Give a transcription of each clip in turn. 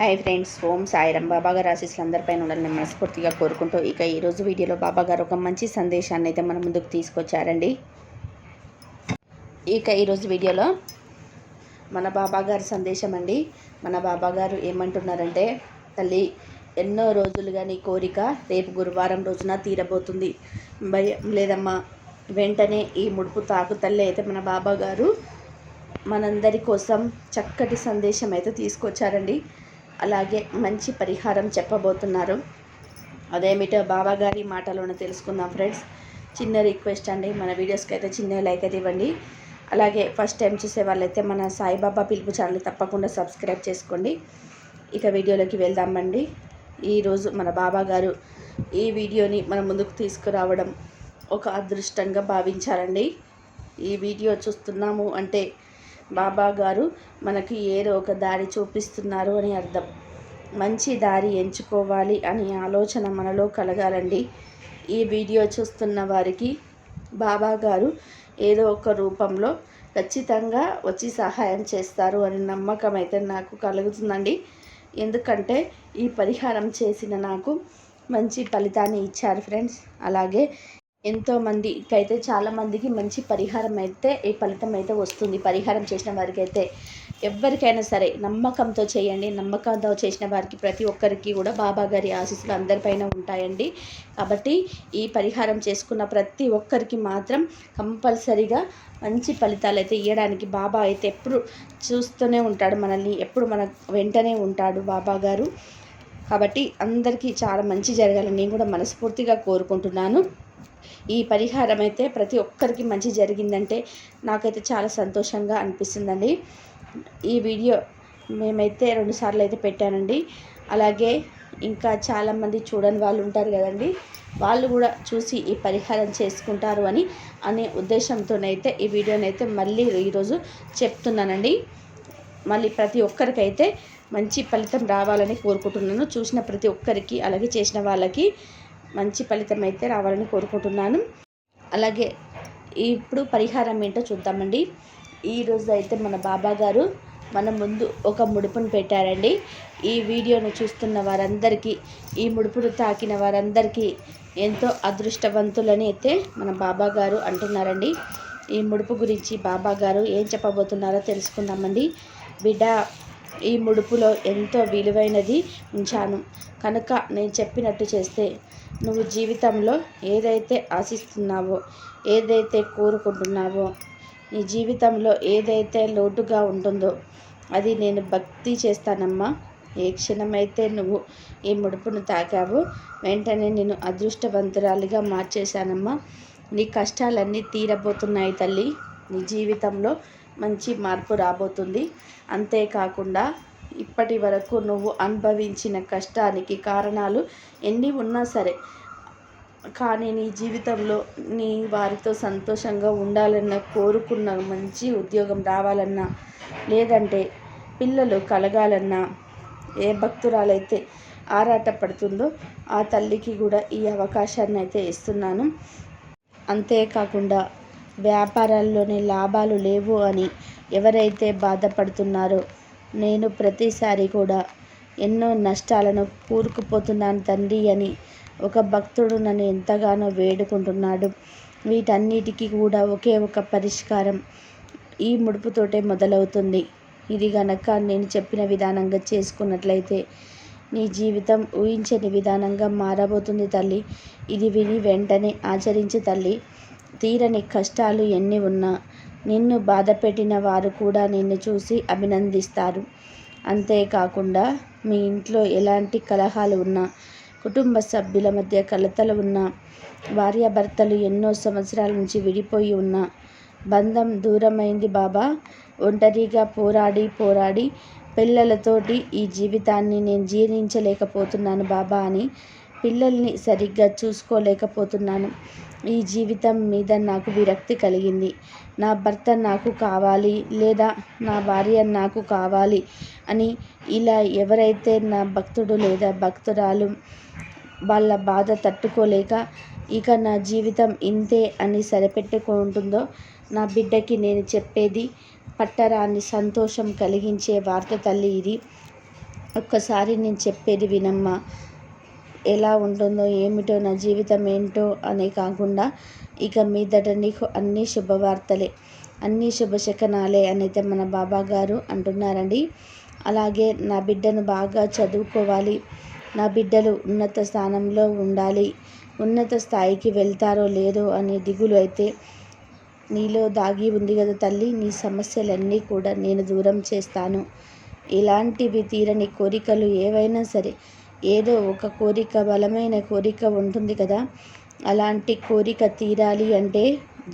Hi friends Om Sairam Baba గారు ఆశీస్సులు అందరిపైన ఉండాలని మనస్ఫూర్తిగా కోరుకుంటూ ఇక ఈరోజు వీడియోలో బాబా గారు ఒక మంచి సందేశాన్ని అయితే మన ముందుకు తీసుకొచ్చారండి. ఇక ఈరోజు వీడియోలో మన బాబాగారు సందేశం అండి. మన బాబా గారు ఏమంటున్నారంటే తల్లి ఎన్నో రోజులుగా నీ కోరిక రేపు గురువారం రోజున తీరబోతుంది. భయం లేదమ్మా వెంటనే ఈ ముడుపు తాకు తల్లి అయితే మన బాబా గారు మనందరి కోసం చక్కటి సందేశం అయితే తీసుకొచ్చారండి. అలాగే మంచి పరిహారం చెప్పబోతున్నారు. అదేమిటో బాబాగారి మాటలోనే తెలుసుకుందాం ఫ్రెండ్స్. చిన్న రిక్వెస్ట్ అండి మన వీడియోస్కి అయితే చిన్న లైక్ అయితే ఇవ్వండి. అలాగే ఫస్ట్ టైం చూసే వాళ్ళైతే మన సాయిబాబా పిలుపు ఛానల్ తప్పకుండా సబ్స్క్రైబ్ చేసుకోండి. ఇక వీడియోలోకి వెళ్దామండి ఈరోజు మన బాబా గారు ఈ వీడియోని మన ముందుకు తీసుకురావడం ఒక అదృష్టంగా భావించాలండి ఈ వీడియో చూస్తున్నాము అంటే బాబా గారు మనకి ఏదో ఒక దారి చూపిస్తున్నారు అని అర్థం. మంచి దారి ఎంచుకోవాలి అనే ఆలోచన మనలో కలగాలండి. ఈ వీడియో చూస్తున్న వారికి బాబా గారు ఏదో ఒక రూపంలో ఖచ్చితంగా వచ్చి సహాయం చేస్తారు అని నమ్మకం అయితే నాకు కలుగుతుందండి. ఎందుకంటే ఈ పరిహారం చేసిన నాకు మంచి ఫలితాన్ని ఇచ్చారు ఫ్రెండ్స్. అలాగే ఎంతోమంది అయితే చాలామందికి మంచి పరిహారం అయితే ఈ ఫలితం అయితే వస్తుంది పరిహారం చేసిన వారికి అయితే ఎవరికైనా సరే నమ్మకంతో చేయండి. నమ్మకంతో చేసిన వారికి ప్రతి ఒక్కరికి కూడా బాబా గారి ఆశీస్సులు అందరిపైన ఉంటాయండి. కాబట్టి ఈ పరిహారం చేసుకున్న ప్రతి ఒక్కరికి మాత్రం కంపల్సరీగా మంచి ఫలితాలు అయితే ఇవ్వడానికి బాబా అయితే ఎప్పుడు చూస్తూనే ఉంటాడు మనల్ని ఎప్పుడు మన వెంటనే ఉంటాడు బాబా గారు. కాబట్టి అందరికీ చాలా మంచి జరగాలని నేను కూడా మనస్ఫూర్తిగా కోరుకుంటున్నాను. ఈ పరిహారం అయితే ప్రతి ఒక్కరికి మంచి జరిగిందంటే నాకైతే చాలా సంతోషంగా అనిపిస్తుందండి. ఈ వీడియో మేమైతే రెండుసార్లు అయితే పెట్టానండి. అలాగే ఇంకా చాలామంది చూడని వాళ్ళు ఉంటారు కదండి వాళ్ళు కూడా చూసి ఈ పరిహారం చేసుకుంటారు అని అనే ఉద్దేశంతోనైతే ఈ వీడియోనైతే మళ్ళీ ఈరోజు చెప్తున్నానండి. మళ్ళీ ప్రతి ఒక్కరికైతే మంచి ఫలితం రావాలని కోరుకుంటున్నాను. చూసిన ప్రతి ఒక్కరికి అలాగే చేసిన వాళ్ళకి మంచి ఫలితం అయితే రావాలని కోరుకుంటున్నాను. అలాగే ఇప్పుడు పరిహారం ఏంటో చూద్దామండి. ఈరోజు అయితే మన బాబా గారు మన ముందు ఒక ముడుపును పెట్టారండి. ఈ వీడియోను చూస్తున్న వారందరికీ ఈ ముడుపును తాకిన వారందరికీ ఎంతో అదృష్టవంతులని అయితే మన బాబా గారు అంటున్నారండి. ఈ ముడుపు గురించి బాబా గారు ఏం చెప్పబోతున్నారో తెలుసుకుందామండి. బిడ్డ ఈ ముడుపులో ఎంతో విలువైనది ఉంచాను. కనుక నేను చెప్పినట్టు చేస్తే నువ్వు జీవితంలో ఏదైతే ఆశిస్తున్నావో ఏదైతే కోరుకుంటున్నావో నీ జీవితంలో ఏదైతే లోటుగా ఉంటుందో అది నేను భక్తి చేస్తానమ్మా. ఏ క్షణమైతే నువ్వు ఈ ముడుపును తాకావో వెంటనే నేను అదృష్టవంతురాలిగా మార్చేశానమ్మా. నీ కష్టాలన్నీ తీరబోతున్నాయి తల్లి. నీ జీవితంలో మంచి మార్పు రాబోతుంది. అంతేకాకుండా ఇప్పటి వరకు నువ్వు అనుభవించిన కష్టానికి కారణాలు ఎన్ని ఉన్నా సరే కానీ నీ జీవితంలో నీ వారితో సంతోషంగా ఉండాలన్న కోరుకున్న మంచి ఉద్యోగం రావాలన్నా లేదంటే పిల్లలు కలగాలన్నా ఏ భక్తురాలైతే ఆరాట పడుతుందో ఆ తల్లికి కూడా ఈ అవకాశాన్ని అయితే ఇస్తున్నాను. అంతేకాకుండా వ్యాపారాల్లోనే లాభాలు లేవు అని ఎవరైతే బాధపడుతున్నారో నేను ప్రతిసారి కూడా ఎన్నో నష్టాలను కూరుకుపోతున్నాను తండ్రి అని ఒక భక్తుడు నన్ను ఎంతగానో వేడుకుంటున్నాడు. వీటన్నిటికీ కూడా ఒకే ఒక పరిష్కారం ఈ ముడుపుతోటే మొదలవుతుంది. ఇది గనక నేను చెప్పిన విధానంగా చేసుకున్నట్లయితే నీ జీవితం ఊహించని విధానంగా మారబోతుంది తల్లి. ఇది విని వెంటనే ఆచరించి తల్లి తీరని కష్టాలు ఎన్ని ఉన్నా నిన్ను బాధపెట్టిన వారు కూడా నిన్ను చూసి అభినందిస్తారు. అంతేకాకుండా మీ ఇంట్లో ఎలాంటి కలహాలు ఉన్నా కుటుంబ సభ్యుల మధ్య కలతలు ఉన్నా భార్యాభర్తలు ఎన్నో సంవత్సరాల నుంచి విడిపోయి ఉన్న బంధం దూరమైంది బాబా. ఒంటరిగా పోరాడి పోరాడి పిల్లలతోటి ఈ జీవితాన్ని నేను జీర్ణించలేకపోతున్నాను బాబా అని పిల్లల్ని సరిగ్గా చూసుకోలేకపోతున్నాను. ఈ జీవితం మీద నాకు విరక్తి కలిగింది. నా భర్త నాకు కావాలి లేదా నా భార్య నాకు కావాలి అని ఇలా ఎవరైతే నా భక్తుడు లేదా భక్తురాలు వాళ్ళ బాధ తట్టుకోలేక ఇక నా జీవితం ఇంతే అని సరిపెట్టుకుంటుందో నా బిడ్డకి నేను చెప్పేది పట్టరాని సంతోషం కలిగించే వార్త తల్లి ఇది. ఒక్కసారి నేను చెప్పేది వినమ్మా. ఎలా ఉంటుందో ఏమిటో నా జీవితం ఏంటో అని కాకుండా ఇక మీదట నీకు అన్ని శుభవార్తలే అన్ని శుభశకనాలే అనైతే మన బాబా గారు అంటున్నారండి. అలాగే నా బిడ్డను బాగా చదువుకోవాలి నా బిడ్డలు ఉన్నత స్థానంలో ఉండాలి ఉన్నత స్థాయికి వెళ్తారో లేదో అనే దిగులు అయితే నీలో దాగి ఉంది కదా తల్లి నీ సమస్యలన్నీ కూడా నేను దూరం చేస్తాను. ఇలాంటివి తీరని కోరికలు ఏవైనా సరే ఏదో ఒక కోరిక బలమైన కోరిక ఉంటుంది కదా. అలాంటి కోరిక తీరాలి అంటే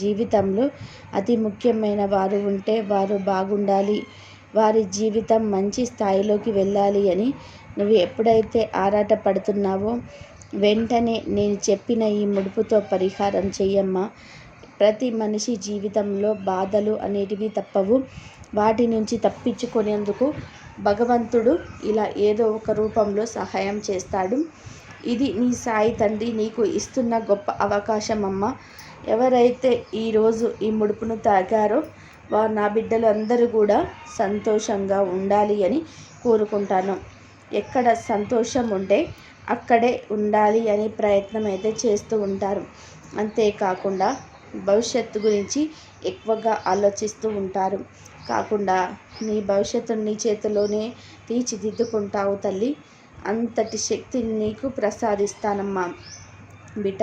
జీవితంలో అతి ముఖ్యమైన వారు ఉంటే వారు బాగుండాలి. వారి జీవితం మంచి స్థాయిలోకి వెళ్ళాలి అని నువ్వు ఎప్పుడైతే ఆరాట పడుతున్నావో వెంటనే నేను చెప్పిన ఈ ముడుపుతో పరిహారం చెయ్యమ్మా. ప్రతి మనిషి జీవితంలో బాధలు అనేటివి తప్పవు. వాటి నుంచి తప్పించుకునేందుకు భగవంతుడు ఇలా ఏదో ఒక రూపంలో సహాయం చేస్తాడు. ఇది నీ సాయి తండ్రి నీకు ఇస్తున్న గొప్ప అవకాశం అమ్మ ఎవరైతే ఈరోజు ఈ ముడుపును తాగారో వారు నా బిడ్డలు అందరూ కూడా సంతోషంగా ఉండాలి అని కోరుకుంటాను. ఎక్కడ సంతోషం ఉంటే అక్కడే ఉండాలి అనే ప్రయత్నం అయితే చేస్తూ ఉంటారు. అంతేకాకుండా భవిష్యత్తు గురించి ఎక్కువగా ఆలోచిస్తూ ఉంటారు. కాకుండా నీ భవిష్యత్తు నీ చేతిలోనే తీర్చిదిద్దుకుంటావు తల్లి. అంతటి శక్తిని నీకు ప్రసాదిస్తానమ్మా. బిడ్డ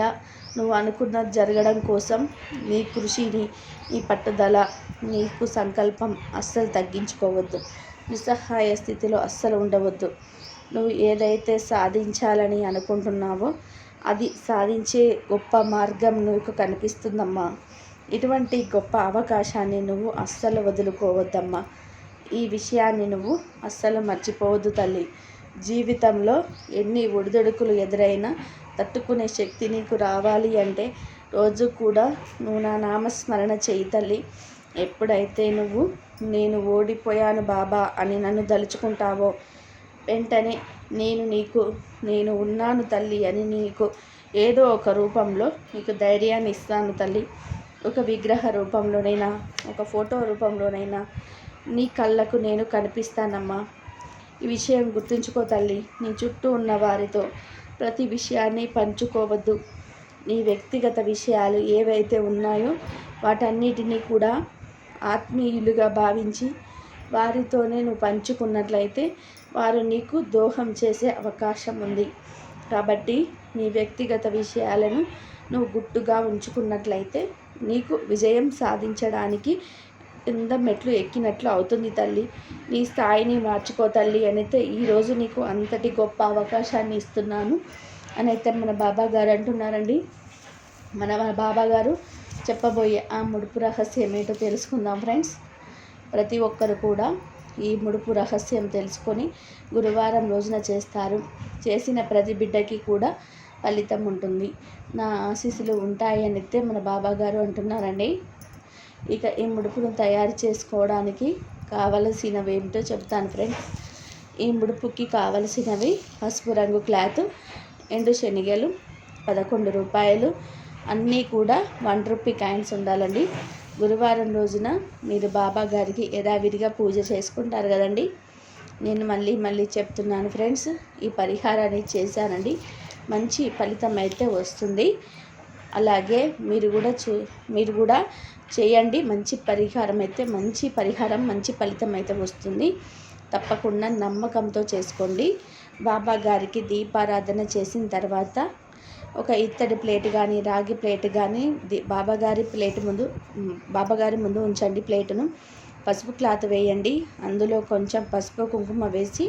నువ్వు అనుకున్నది జరగడం కోసం నీ కృషిని నీ పట్టుదల నీకు సంకల్పం అస్సలు తగ్గించుకోవద్దు. నిస్సహాయ స్థితిలో అస్సలు ఉండవద్దు. నువ్వు ఏదైతే సాధించాలని అనుకుంటున్నావో అది సాధించే గొప్ప మార్గం నీకు కనిపిస్తుందమ్మా. ఇటువంటి గొప్ప అవకాశాన్ని నువ్వు అస్సలు వదులుకోవద్దమ్మా. ఈ విషయాన్ని నువ్వు అస్సలు మర్చిపోవద్దు తల్లి. జీవితంలో ఎన్ని ఒడిదొడుకులు ఎదురైనా తట్టుకునే శక్తి నీకు రావాలి అంటే రోజు కూడా నువ్వు నా నామస్మరణ చేయి తల్లి. ఎప్పుడైతే నువ్వు నేను ఓడిపోయాను బాబా అని నన్ను దలుచుకుంటావో వెంటనే నేను నీకు నేను ఉన్నాను తల్లి అని నీకు ఏదో ఒక రూపంలో నీకు ధైర్యాన్ని ఇస్తాను తల్లి. ఒక విగ్రహ రూపంలోనైనా ఒక ఫోటో రూపంలోనైనా నీ కళ్ళకు నేను కనిపిస్తానమ్మా. ఈ విషయం గుర్తుంచుకో తల్లి. నీ చుట్టూ ఉన్న వారితో ప్రతి విషయాన్ని పంచుకోవద్దు. నీ వ్యక్తిగత విషయాలు ఏవైతే ఉన్నాయో వాటన్నిటినీ కూడా ఆత్మీయులుగా భావించి వారితోనే నువ్వు పంచుకున్నట్లయితే వారు నీకు దోహం చేసే అవకాశం ఉంది. కాబట్టి నీ వ్యక్తిగత విషయాలను నువ్వు గుట్టుగా ఉంచుకున్నట్లయితే నీకు విజయం సాధించడానికి కింద మెట్లు ఎక్కినట్లు అవుతుంది తల్లి. నీ స్థాయిని మార్చుకో తల్లి అనైతే ఈరోజు నీకు అంతటి గొప్ప అవకాశాన్ని ఇస్తున్నాను. అని అయితే మన బాబా గారు అంటున్నారండి. మన బాబా గారు చెప్పబోయే ఆ ముడుపు రహస్యం ఏంటో తెలుసుకుందాం ఫ్రెండ్స్. ప్రతి ఒక్కరు కూడా ఈ ముడుపు రహస్యం తెలుసుకొని గురువారం రోజున చేస్తారు. చేసిన ప్రతి బిడ్డకి కూడా ఫలితం ఉంటుంది. నా ఆశీస్సులు ఉంటాయి అని అయితే మన బాబా గారు అంటున్నారండి. ఇక ఈ ముడుపును తయారు చేసుకోవడానికి కావలసినవి ఏమిటో చెప్తాను ఫ్రెండ్స్. ఈ ముడుపుకి కావలసినవి పసుపు రంగు క్లాత్ ఎండు శనగలు పదకొండు రూపాయలు అన్నీ కూడా వన్ రూపీ కాయిన్స్ ఉండాలండి. గురువారం రోజున మీరు బాబా గారికి యథావిధిగా పూజ చేసుకుంటారు కదండి. నేను మళ్ళీ మళ్ళీ చెప్తున్నాను ఫ్రెండ్స్ ఈ పరిహారాన్ని చేశానండి. మంచి ఫలితం అయితే వస్తుంది. అలాగే మీరు కూడా చూ మీరు కూడా చేయండి. మంచి పరిహారం అయితే మంచి పరిహారం మంచి ఫలితం అయితే వస్తుంది. తప్పకుండా నమ్మకంతో చేసుకోండి. బాబా గారికి దీపారాధన చేసిన తర్వాత ఒక ఇత్తడి ప్లేట్ కానీ రాగి ప్లేట్ కానీ బాబాగారి ప్లేట్ ముందు బాబాగారి ముందు ఉంచండి ప్లేటును. పసుపు క్లాత్ వేయండి. అందులో కొంచెం పసుపు కుంకుమ వేసి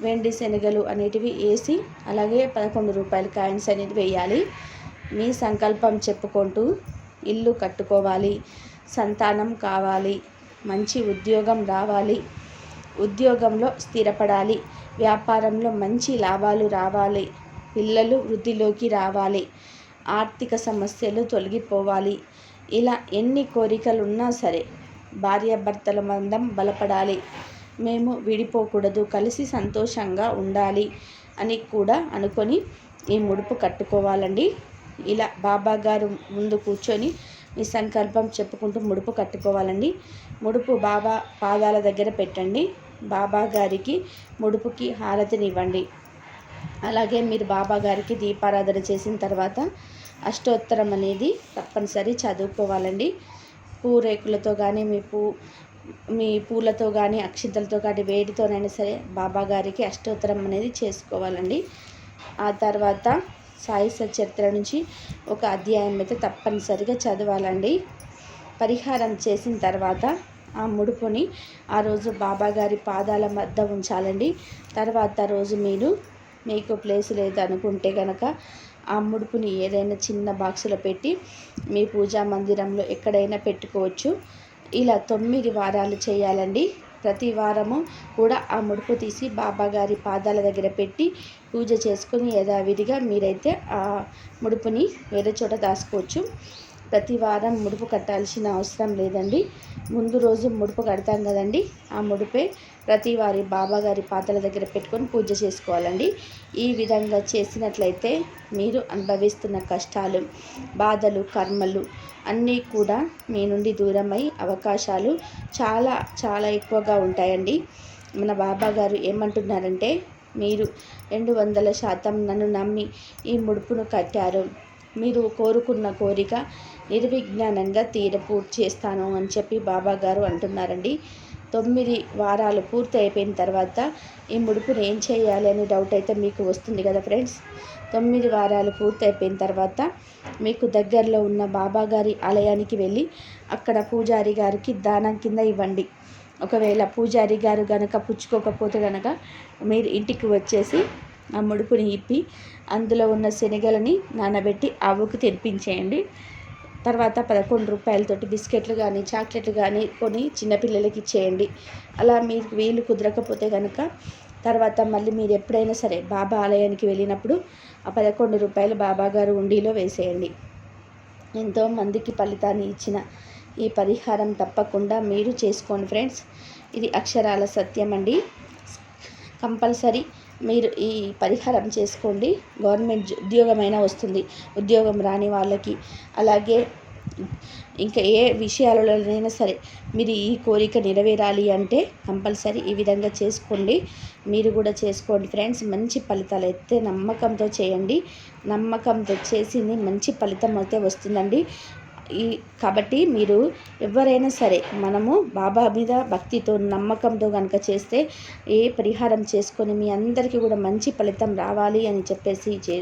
వెండి శనగలు అనేటివి వేసి అలాగే పదకొండు రూపాయల కాయిన్స్ అనేది వేయాలి. మీ సంకల్పం చెప్పుకుంటూ ఇల్లు కట్టుకోవాలి. సంతానం కావాలి. మంచి ఉద్యోగం రావాలి. ఉద్యోగంలో స్థిరపడాలి. వ్యాపారంలో మంచి లాభాలు రావాలి. పిల్లలు వృద్ధిలోకి రావాలి. ఆర్థిక సమస్యలు తొలగిపోవాలి. ఇలా ఎన్ని కోరికలు ఉన్నా సరే భార్యాభర్తల మందం బలపడాలి. మేము విడిపోకూడదు కలిసి సంతోషంగా ఉండాలి అని కూడా అనుకొని ఈ ముడుపు కట్టుకోవాలండి. ఇలా బాబా గారు ముందు కూర్చొని మీ సంకల్పం చెప్పుకుంటూ ముడుపు కట్టుకోవాలండి. ముడుపు బాబా పాదాల దగ్గర పెట్టండి. బాబా గారికి ముడుపుకి హారతినివ్వండి. అలాగే మీరు బాబా గారికి దీపారాధన చేసిన తర్వాత అష్టోత్తరం అనేది తప్పనిసరి చదువుకోవాలండి. పూరేకులతో కానీ మీ పూ మీ పూలతో కానీ అక్షింతలతో కానీ వేడితోనైనా సరే బాబా గారికి అష్టోత్తరం అనేది చేసుకోవాలండి. ఆ తర్వాత సాయి సచరిత్ర నుంచి ఒక అధ్యాయం అయితే తప్పనిసరిగా చదవాలండి. పరిహారం చేసిన తర్వాత ఆ ముడుపుని ఆ రోజు బాబా గారి పాదాల మధ్య ఉంచాలండి. తర్వాత రోజు మీరు మీకు ప్లేస్ లేదు అనుకుంటే కనుక ఆ ముడుపుని ఏదైనా చిన్న బాక్సులో పెట్టి మీ పూజా మందిరంలో ఎక్కడైనా పెట్టుకోవచ్చు. ఇలా తొమ్మిది వారాలు చేయాలండి. ప్రతి వారము కూడా ఆ ముడుపు తీసి బాబా గారి పాదాల దగ్గర పెట్టి పూజ చేసుకుని యథావిధిగా మీరైతే ఆ ముడుపుని వేరే చోట దాచుకోవచ్చు. ప్రతి వారం ముడుపు కట్టాల్సిన అవసరం లేదండి. ముందు రోజు ముడుపు కడతాం కదండి. ఆ ముడిపే ప్రతి వారి బాబాగారి పాతల దగ్గర పెట్టుకొని పూజ చేసుకోవాలండి. ఈ విధంగా చేసినట్లయితే మీరు అనుభవిస్తున్న కష్టాలు బాధలు కర్మలు అన్నీ కూడా మీ నుండి దూరమై అవకాశాలు చాలా చాలా ఎక్కువగా ఉంటాయండి. మన బాబా గారు ఏమంటున్నారంటే మీరు రెండు వందల శాతం నన్ను నమ్మి ఈ ముడుపును కట్టారు. మీరు కోరుకున్న కోరిక నిర్విజ్ఞానంగా తీర పూర్తి చేస్తాను అని చెప్పి బాబాగారు అంటున్నారండి. తొమ్మిది వారాలు పూర్తి అయిపోయిన తర్వాత ఈ ముడుపుని ఏం చేయాలి అనే డౌట్ అయితే మీకు వస్తుంది కదా ఫ్రెండ్స్ తొమ్మిది వారాలు పూర్తి అయిపోయిన తర్వాత మీకు దగ్గరలో ఉన్న బాబాగారి ఆలయానికి వెళ్ళి అక్కడ పూజారి గారికి దానం కింద ఇవ్వండి. ఒకవేళ పూజారి గారు కనుక పుచ్చుకోకపోతే కనుక మీరు ఇంటికి వచ్చేసి ఆ ముడుపుని ఇప్పి అందులో ఉన్న శనగలని నానబెట్టి ఆవుకు తెరిపించేయండి. తర్వాత పదకొండు రూపాయలతోటి బిస్కెట్లు కానీ చాక్లెట్లు కానీ కొని చిన్నపిల్లలకి ఇచ్చేయండి. అలా మీకు వీలు కుదరకపోతే కనుక తర్వాత మళ్ళీ మీరు ఎప్పుడైనా సరే బాబా ఆలయానికి వెళ్ళినప్పుడు ఆ పదకొండు రూపాయలు బాబా గారు ఉండిలో వేసేయండి. ఎంతో మందికి ఫలితాన్ని ఇచ్చిన ఈ పరిహారం తప్పకుండా మీరు చేసుకోండి ఫ్రెండ్స్. ఇది అక్షరాల సత్యం అండి కంపల్సరీ మీరు ఈ పరిహారం చేసుకోండి. గవర్నమెంట్ ఉద్యోగమైనా వస్తుంది. ఉద్యోగం రాని వాళ్ళకి. అలాగే ఇంకా ఏ విషయాలలోనైనా సరే మీరు ఈ కోరిక నెరవేరాలి అంటే కంపల్సరీ ఈ విధంగా చేసుకోండి. మీరు కూడా చేసుకోండి ఫ్రెండ్స్. మంచి ఫలితాలు అయితే నమ్మకంతో చేయండి. నమ్మకంతో చేసింది మంచి ఫలితం అయితే వస్తుందండి. ఈ కాబట్టి మీరు ఎవరైనా సరే మనము బాబా మీద భక్తితో నమ్మకంతో కనుక చేస్తే ఏ పరిహారం చేసుకొని మీ అందరికీ కూడా మంచి ఫలితం రావాలి అని చెప్పేసి చే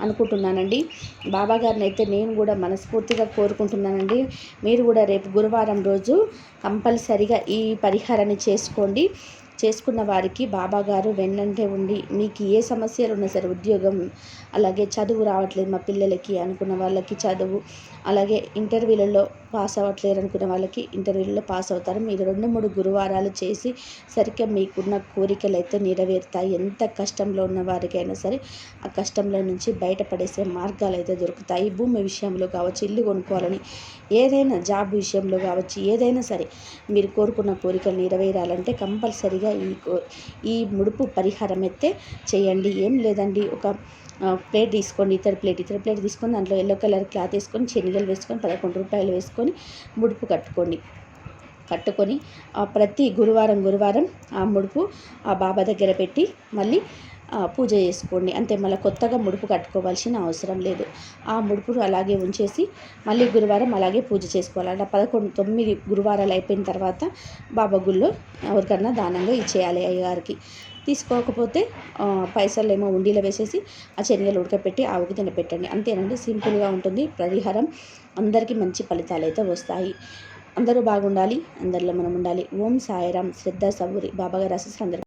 అనుకుంటున్నానండి. బాబా గారిని అయితే నేను కూడా మనస్ఫూర్తిగా కోరుకుంటున్నానండి. మీరు కూడా రేపు గురువారం రోజు కంపల్సరిగా ఈ పరిహారాన్ని చేసుకోండి. చేసుకున్న వారికి బాబాగారు వెన్నంటే ఉండి మీకు ఏ సమస్యలు ఉన్నా సరే ఉద్యోగం అలాగే చదువు రావట్లేదు మా పిల్లలకి అనుకున్న వాళ్ళకి చదువు అలాగే ఇంటర్వ్యూలలో పాస్ అవ్వట్లేరు అనుకున్న వాళ్ళకి ఇంటర్వ్యూలలో పాస్ అవుతారు. మీరు రెండు మూడు గురువారాలు చేసి సరిగ్గా మీకున్న కోరికలు అయితే నెరవేరుతాయి. ఎంత కష్టంలో ఉన్న వారికైనా సరే ఆ కష్టంలో నుంచి బయటపడేసే మార్గాలు అయితే దొరుకుతాయి భూమి విషయంలో కావచ్చు ఇల్లు కొనుక్కోవాలని ఏదైనా జాబ్ విషయంలో కావచ్చు ఏదైనా సరే మీరు కోరుకున్న కోరికలు నెరవేరాలంటే కంపల్సరీగా ఈ ఈ ముడుపు పరిహారం అయితే చేయండి. ఏం లేదండి. ఒక ప్లేట్ తీసుకోండి ఇతర ప్లేట్ ఇతర ప్లేట్ తీసుకొని దాంట్లో ఎల్లో కలర్ క్లాత్ వేసుకొని శనగలు వేసుకొని పదకొండు రూపాయలు వేసుకొని ముడుపు కట్టుకోండి. కట్టుకొని ప్రతి గురువారం గురువారం ఆ ముడుపు ఆ బాబా దగ్గర పెట్టి మళ్ళీ పూజ చేసుకోండి. అంతే మళ్ళీ కొత్తగా ముడుపు కట్టుకోవాల్సిన అవసరం లేదు. ఆ ముడుపును అలాగే ఉంచేసి మళ్ళీ గురువారం అలాగే పూజ చేసుకోవాలి. అలా పదకొండు తొమ్మిది గురువారాలు అయిపోయిన తర్వాత బాబా గుళ్ళో ఎవరికన్నా దానంగా ఇచ్చేయాలి అయ్యగారికి. తీసుకోకపోతే పైసలు ఏమో ఉండీలో వేసేసి ఆ శనగలు ఉడకపెట్టి ఆవుకి తినపెట్టండి అంతేనండి సింపుల్గా ఉంటుంది. పరిహారం అందరికీ మంచి ఫలితాలు అయితే వస్తాయి. అందరూ బాగుండాలి అందరిలో మనం ఉండాలి. ఓం సాయిరామ్. శ్రద్ధ సబూరి బాబాగారు ఆశీస్సులు అందరూ